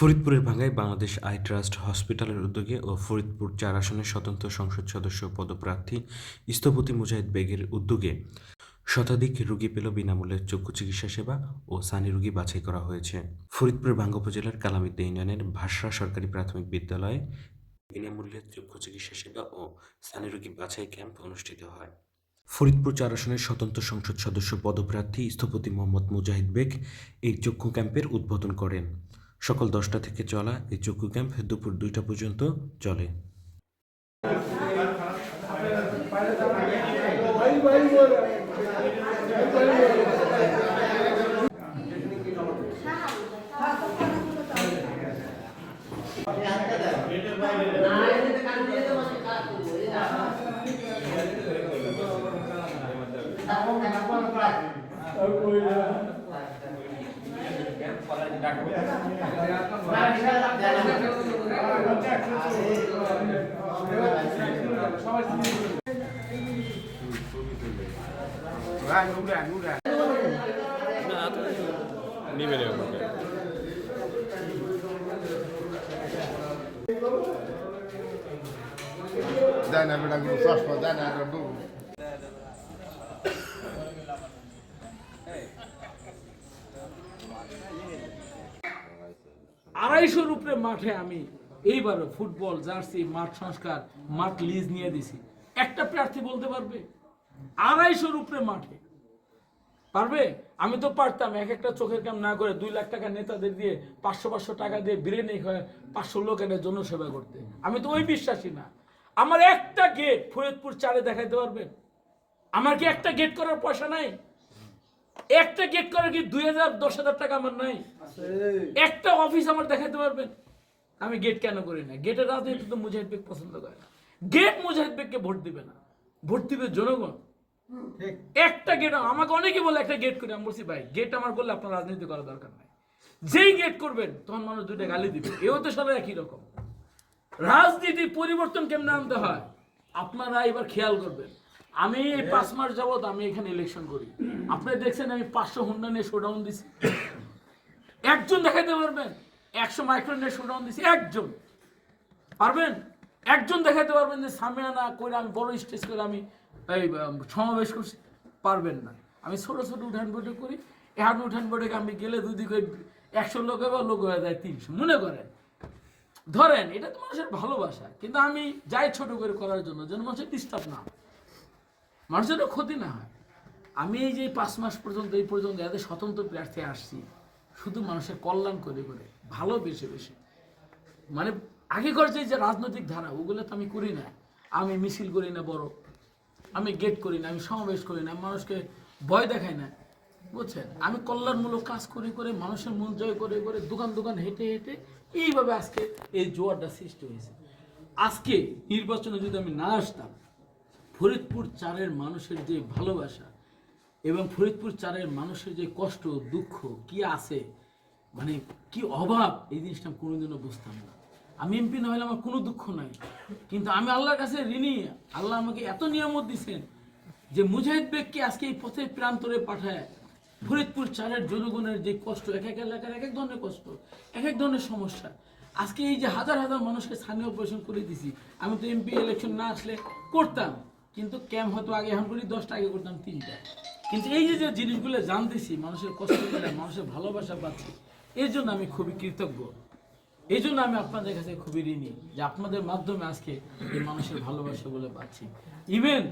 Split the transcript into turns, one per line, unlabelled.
ফরিদপুরের ভাঙ্গায় Bangladesh I trust হসপিটালের উদ্যোগে ও ফরিদপুর চার আসনের স্বতন্ত্র সংসদ সদস্য পদপ্রার্থী স্থপতি মুজাহিদ বেগের উদ্যোগে শতাধিক রোগী পেল বিনামূল্যে চক্ষু চিকিৎসা সেবা ও সানি রোগী বাছাই করা হয়েছে। ফরিদপুরের ভাঙ্গ উপজেলার কালামিদ্দা ইউনিয়নের ভাসরা সরকারি প্রাথমিক বিদ্যালয়ে বিনামূল্যে চক্ষু চিকিৎসা সেবা ও সানি রোগী বাছাই ক্যাম্প অনুষ্ঠিত হয়। ফরিদপুর চার আসনের স্বতন্ত্র সংসদ সদস্য পদপ্রার্থী স্থপতি মোহাম্মদ মুজাহিদ বেগ এই চক্ষু ক্যাম্পের উদ্বোধন করেন। সকাল দশটা থেকে চলা এই চক্ষু ক্যাম্প দুপুর দুইটা পর্যন্ত চলে।
নিবে রে আমাকে
দেয় না বেটা কোনো চশমা দেয় না একটা
আড়াইশোর উপরে মাঠে আমি এইবারও ফুটবল, জার্সি, মাঠ সংস্কার, মাঠ লিজ নিয়ে দিছি। একটা প্রার্থী বলতে পারবে? আড়াইশোর উপরে মাঠে। পারবে? আমি তো পারতাম, এক একটা চোখের কাম না করে দুই লাখ টাকা নেতাদের দিয়ে পাঁচশো পাঁচশো টাকা দিয়ে বিরিয়ানি খায় পাঁচশো লোক জনসেবা করতে। আমি তো ওই বিশ্বাসী না। আমার একটা গেট ফরিদপুর চারে দেখাইতে পারবেন আমার কি একটা গেট করার পয়সা নাই? একটা গেট করে কি দুই হাজার দশ হাজার টাকা আমার নাই? একটা অফিস আমার দেখাতে পারবেন? আমি গেট কেন করি না? গেটের রাজনীতি তো মুজাহিদ বেগ পছন্দ করে না। গেট মুজাহিদ বেগকে ভোট দিবে না। ভোট দিবে জনগণ। একটা গেট আমাকে অনেকে বলে একটা গেট করি। আমি বলছি ভাই গেট আমার করলে আপনার রাজনীতি করার দরকার নাই। যেই গেট করবেন তখন মানুষ দুইটা গালি দিবে। এও তো সবাই একই রকম। রাজনীতি পরিবর্তন কেমনে আনতে হয়? আপনারা এবার খেয়াল করবেন। আমি এই পাঁচ মাস যাবৎ আমি এখানে ইলেকশন করি। আপনি দেখছেন আমি পাঁচশো হুন্ডা নিয়ে শোডাউন দিছি। একজন দেখাইতে পারবেন? একশো মাইক্রো নিয়ে শোডাউন দিছি, একজন। পারবেন? একজন দেখাইতে পারবেন যে সামিয়ানা করে আমি বড় স্টেজ করে আমি এই সমাবেশ করছি। পারবেন না। আমি ছোট ছোট উঠান বৈঠক করি। এখন উঠান বৈঠক আমি গেলে দুদিকে একশো লোক বা লোক হয়ে যায় তিনশো। মনে করেন? ধরেন, এটা তো মানুষের ভালোবাসা। কিন্তু আমি যাই ছোট করে করার জন্য যেন মানুষের ডিস্টার্ব না হয় মানুষের ক্ষতি না হয়। আমি এই যে পাঁচ মাস পর্যন্ত, এই পর্যন্ত এত স্বতন্ত্র প্রার্থী আসছি, শুধু মানুষের কল্যাণ করে করে, ভালো বেশি বেশি। মানে আগেকার যে যে রাজনৈতিক ধারা, ওগুলো তো আমি করি না। আমি মিছিল করি না বড়, আমি গেট করি না, আমি সমাবেশ করি না মানুষকে ভয় দেখাই না, বুঝছেন? আমি কল্যাণমূলক কাজ করে করে, মানুষের মন জয় করে করে, দোকান দোকান হেঁটে হেঁটে এইভাবে আজকে এই জোয়ারটা সৃষ্টি হয়েছে। আজকে নির্বাচনে যদি আমি না আসতাম ফরিদপুর চারের মানুষের যে ভালোবাসা এবং ফরিদপুর চারের মানুষের যে কষ্ট, দুঃখ, কি আছে মানে কি অভাব, এই জিনিসটা আমি কোনোদিনও বুঝতাম না। আমি এমপি না হলে আমার কোনো দুঃখ নাই। কিন্তু আমি আল্লাহর কাছে ঋণী। আল্লাহ আমাকে এত নিয়ামত দিছেন যে মুজাহিদ বেগকে আজকে এই পথের প্রান্তরে পাঠায়। ফরিদপুর চারের জনগণের যে কষ্ট, এক এক এলাকার এক এক ধরনের কষ্ট, এক এক ধরনের সমস্যা। আজকে এই যে হাজার হাজার মানুষকে স্থানীয় অপারেশন করে দিছি, আমি তো এমপি ইলেকশন না আসলে করতাম। কিন্তু ক্যাম্প হয়তো আগে এখন করি, দশটা আগে করতাম, তিনটা। কিন্তু এই যে যে জিনিসগুলো জানতেছি, মানুষের কষ্ট মানুষের ভালোবাসা পাচ্ছি, এর জন্য আমি খুবই কৃতজ্ঞ। এই জন্য আমি আপনাদের কাছে খুবই ঋণী যে আপনাদের মাধ্যমে আজকে এই মানুষের ভালোবাসা বলে পাচ্ছি। ইভেন